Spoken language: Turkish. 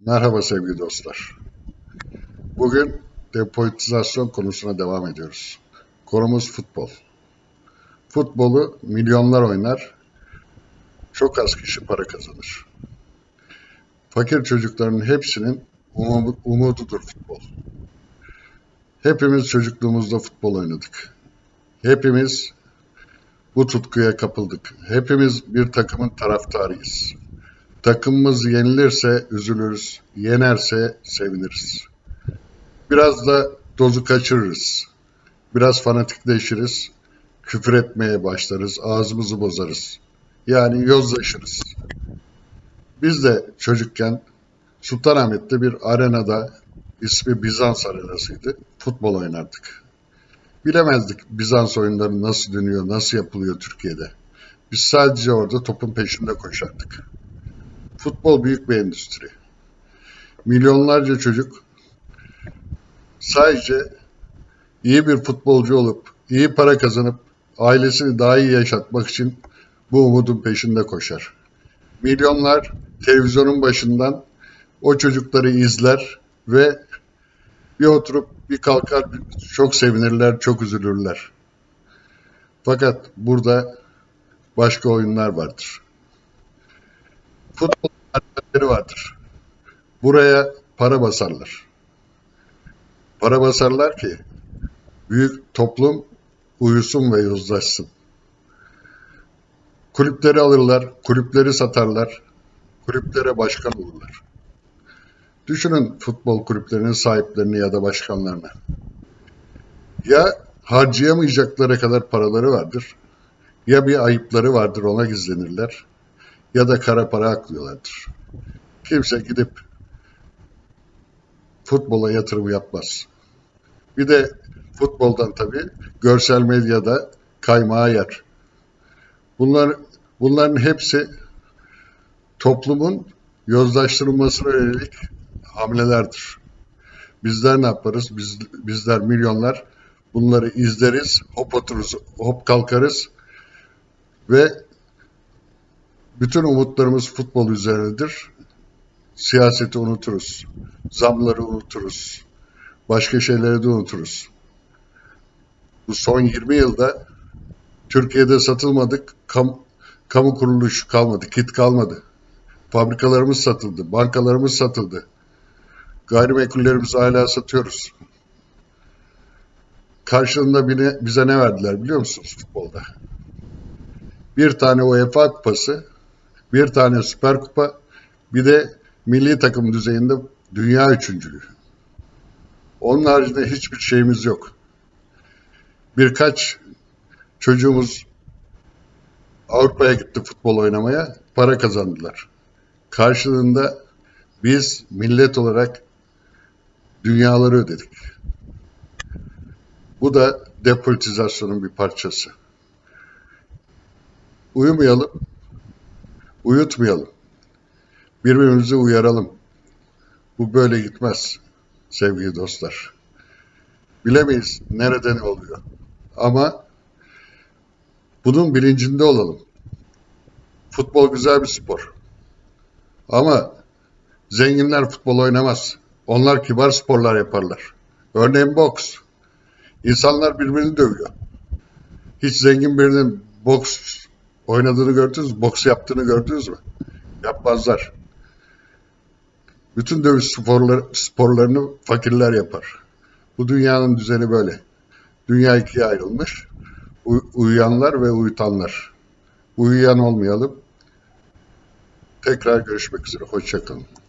Merhaba sevgili dostlar. Bugün depolitizasyon konusuna devam ediyoruz. Konumuz futbol. Futbolu milyonlar oynar, çok az kişi para kazanır. Fakir çocukların hepsinin umudu- umududur futbol. Hepimiz çocukluğumuzda futbol oynadık. Hepimiz bu tutkuya kapıldık. Hepimiz bir takımın taraftarıyız. Takımımız yenilirse üzülürüz, yenerse seviniriz. Biraz da dozu kaçırırız. Biraz fanatikleşiriz, küfür etmeye başlarız, ağzımızı bozarız. Yani yozlaşırız. Biz de çocukken Sultanahmet'te bir arenada, ismi Bizans arenasıydı, futbol oynardık. Bilemezdik Bizans oyunları nasıl dönüyor, nasıl yapılıyor Türkiye'de. Biz sadece orada topun peşinde koşardık. Futbol büyük bir endüstri. Milyonlarca çocuk sadece iyi bir futbolcu olup, iyi para kazanıp, ailesini daha iyi yaşatmak için bu umudun peşinde koşar. Milyonlar televizyonun başından o çocukları izler ve bir oturup bir kalkar çok sevinirler, çok üzülürler. Fakat burada başka oyunlar vardır. Futbol adetleri vardır. Buraya para basarlar. Para basarlar ki büyük toplum uyusun ve yozlaşsın. Kulüpleri alırlar, kulüpleri satarlar, kulüplere başkan olurlar. Düşünün futbol kulüplerinin sahiplerini ya da başkanlarını. Ya harcayamayacakları kadar paraları vardır, ya bir ayıpları vardır ona gizlenirler, ya da kara para aklıyorlardır. Kimse gidip futbola yatırım yapmaz. Bir de futboldan tabii görsel medyada kaymağı yer. Bunlar, bunların hepsi toplumun yozlaştırılmasına yönelik hamlelerdir. Bizler ne yaparız? Biz, bizler milyonlar bunları izleriz, hop otururuz, hop kalkarız ve bütün umutlarımız futbol üzerinedir. Siyaseti unuturuz. Zamları unuturuz. Başka şeyleri de unuturuz. Bu son 20 yılda Türkiye'de satılmadık, kam, kamu kuruluşu kalmadı, kit kalmadı. Fabrikalarımız satıldı, bankalarımız satıldı. Gayrimenkullerimizi hala satıyoruz. Karşılığında bile, bize ne verdiler biliyor musunuz futbolda? Bir tane UEFA kupası, bir tane Süper Kupa, bir de milli takım düzeyinde dünya üçüncülüğü. Onun haricinde hiçbir şeyimiz yok. Birkaç çocuğumuz Avrupa'ya gitti futbol oynamaya, para kazandılar. Karşılığında biz millet olarak dünyaları ödedik. Bu da depolitizasyonun bir parçası. Uyumayalım, uyutmayalım. Birbirimizi uyaralım. Bu böyle gitmez sevgili dostlar. Bilemeyiz nereden oluyor. Ama bunun bilincinde olalım. Futbol güzel bir spor. Ama zenginler futbol oynamaz. Onlar kibar sporlar yaparlar. Örneğin boks. İnsanlar birbirini dövüyor. Hiç zengin birinin boks oynadığını gördünüz mü? Boks yaptığını gördünüz mü? Yapmazlar. Bütün dövüş sporları, sporlarını fakirler yapar. Bu dünyanın düzeni böyle. Dünya ikiye ayrılmış. U- uyuyanlar ve uyutanlar. Uyuyan olmayalım. Tekrar görüşmek üzere. Hoşçakalın.